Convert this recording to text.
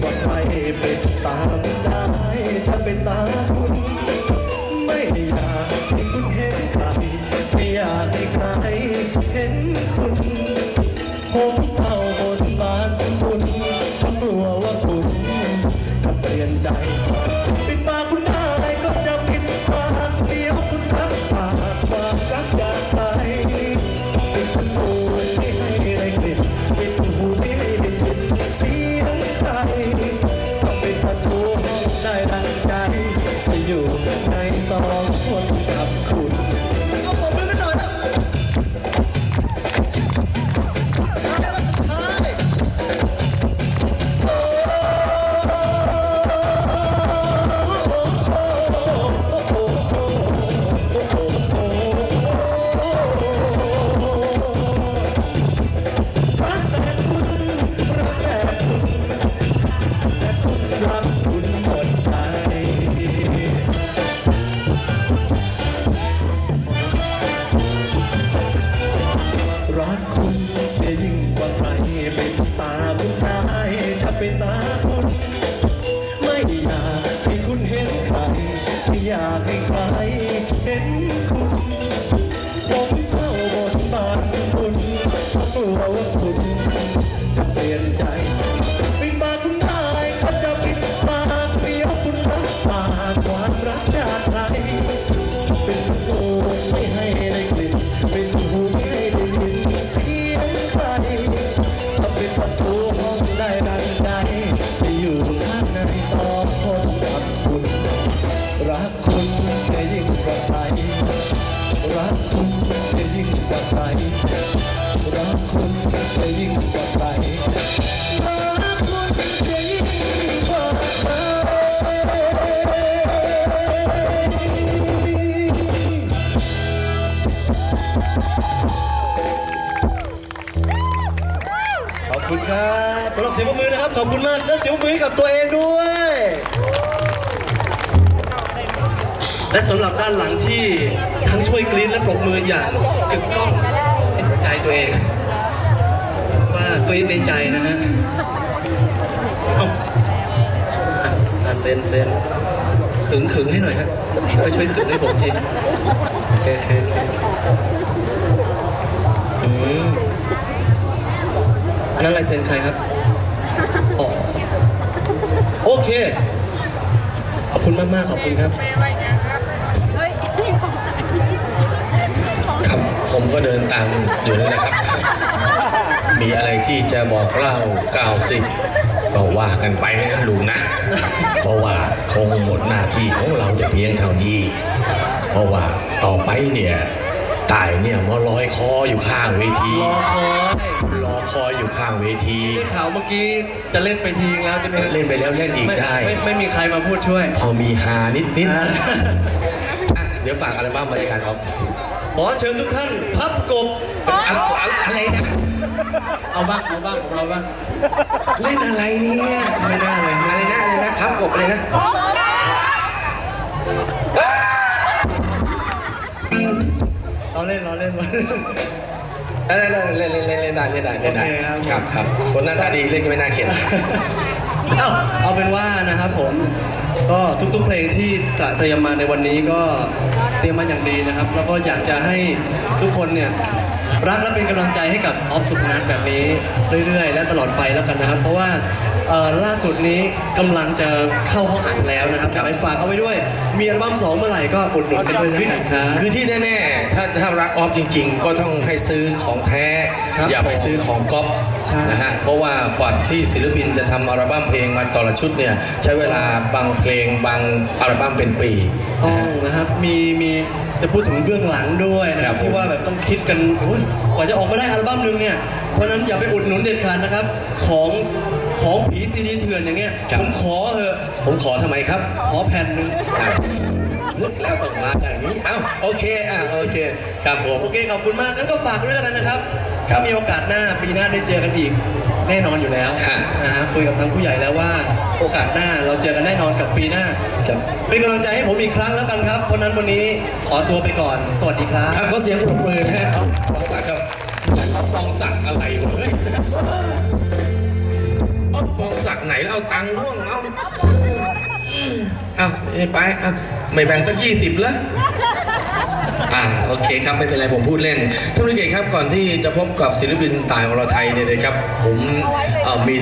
but I คุณจะเปลี่ยนใจปิดปากคุณได้ก็จะปิดปากเดียวคุณรับปากความรักจากใครเป็นหูไม่ให้ได้กลิ่นเป็นหูไม่ให้ได้ยินเสียงใครถ้าเป็นประตูห้องได้ดังใจจะอยู่ข้างในสองคนกับคุณ รักคุณเสียยิ่งกว่าใครรักคุณเสียยิ่งกว่าใครรักคุณ เสียยิ่งกว่าใครรักคุณเสียยิ่งกว่าใครขอบคุณครับสำหรับเสียงปรบมือนะครับ ขอบคุณมากและเสียงปรบมือให้กับตัวเองด้วย และสำหรับด้านหลังที่ทั้งช่วยกรี๊ดและปรบมืออย่างกึกก้องในหัวใจตัวเอง กรี๊ดในใจนะฮะเอ้าอะอะเซนเซนขึงขึงให้หน่อยฮะช่วยช่วยขึงให้ผมทีโอเคโอเคโอเคอืมอันนั้นลายเซ็นใครครับอ๋อโอเค ขอบคุณมากๆขอบคุณครับ ครับ ผมก็เดินตามอยู่นั่นแหละครับ มีอะไรที่จะบอกเล่าก้าวสิก็ว่ากันไปนะลุงนะ เพราะว่าคงหมดหน้าที่ของเราจะเพียงเท่านี้ เพราะว่าต่อไปเนี่ยตายเนี่ยมาลอยคออยู่ข้างเวทีรอคอยรอคอยอยู่ข้างเวทีได้ข่าวเมื่อกี้จะเล่นไปทีนึงแล้วใช่ไหมครับเล่นไปแล้วเล่นอีกไม่ได้ไม่ไม่มีใครมาพูดช่วย พอมีฮานิดนิดอ่าอะเดี๋ยวฝากอัลบั้มบรรยากาศครับ ขอเชิญทุกท่านพับกบอะอะอะไรนะ เอาบ้างเอาบ้างของเราบ้างเล่นอะไรเนี่ยไม่น่าเลยอะไรนะอะไรนะพับกบอะไรนะเราเล่นเราเล่นเล่นเล่นเล่นเล่นเล่นได้เล่นได้เล่นได้โอเคครับครับครับคนหน้าตาดีเล่นก็ไม่น่าเกลียดเอาเอาเป็นว่านะครับผม ก็ทุกๆเพลงที่ตะเตรียมมาในวันนี้ก็เตรียมมาอย่างดีนะครับ แล้วก็อยากจะให้ทุกคนเนี่ยรักและเป็นกำลังใจให้กับออฟสุพนัทแบบนี้เรื่อยๆ และตลอดไปแล้วกันนะครับ เพราะว่า เอ่อล่าสุดนี้กำลังจะเข้าห้องอัดแล้วนะครับอยากให้ฝากเอาไว้ด้วย มีอัลบั้มสองเมื่อไหร่ก็อุดหนุนกันด้วยคือนะครับ คือที่แน่ ๆ ถ้าถ้ารักออฟจริง ๆ ก็ต้องให้ซื้อของแท้ ครับอย่าไปซื้อของก๊อปใช่ นะฮะ เพราะว่ากว่าที่ศิลปินจะทำอัลบั้มเพลงมาแต่ละชุดเนี่ย ใช้เวลาบางเพลงบางอัลบั้มเป็นปี ต้องนะครับมีมีจะพูดถึงเบื้องหลังด้วยนะคครัรับบผม ที่ว่าแบบต้องคิดกันโอ้ยกว่าจะออกมาได้อัลบั้มหนึงเนี่ยเพราะฉะนั้นอย่าไปอุดหนุนเด็ดขาดนะครับ ของ ของผีซีดีเถื่อนอย่างเงี้ยผมขอเถอะผมขอทำไมครับขอแผ่นหนึ่งอะนึกแล้วต้องมาอย่างนี้ เอ้าโอเคอะโอเคครับผม โอเคขอบคุณมากงั้นก็ฝากด้วยแล้วกันนะครับครัถ้าบมีโอกาสหน้าปีหน้าได้เจอกันอีกแน่นอนอยู่แล้วฮะ นะฮะคุยกับทางผู้ใหญ่แล้วว่าโอกาสหน้าเราเจอกันแน่นอนกับปีหน้า ครับ เป็นกำลังใจให้ผมอีกครั้งแล้วกันครับเพราะฉะนั้นวันนี้ขอตัวไปก่อน สวัสดีครับ ครับขอเสียงปรบมือนะฮะเอาปองศักดิ์ครับเอาปองศักดิ์อะไรวะเฮ้ย แล้วเอาตังค์ร่วงเอาเอาไปเอาไม่แบ่งสักยี่สิบแล้วอ่าโอเคครับไม่เป็นไรผมพูดเล่นท่านผู้เกียรติครับก่อนที่จะพบกับศิลปินต่างของรไทยเนี่ยนะครับ ผมมี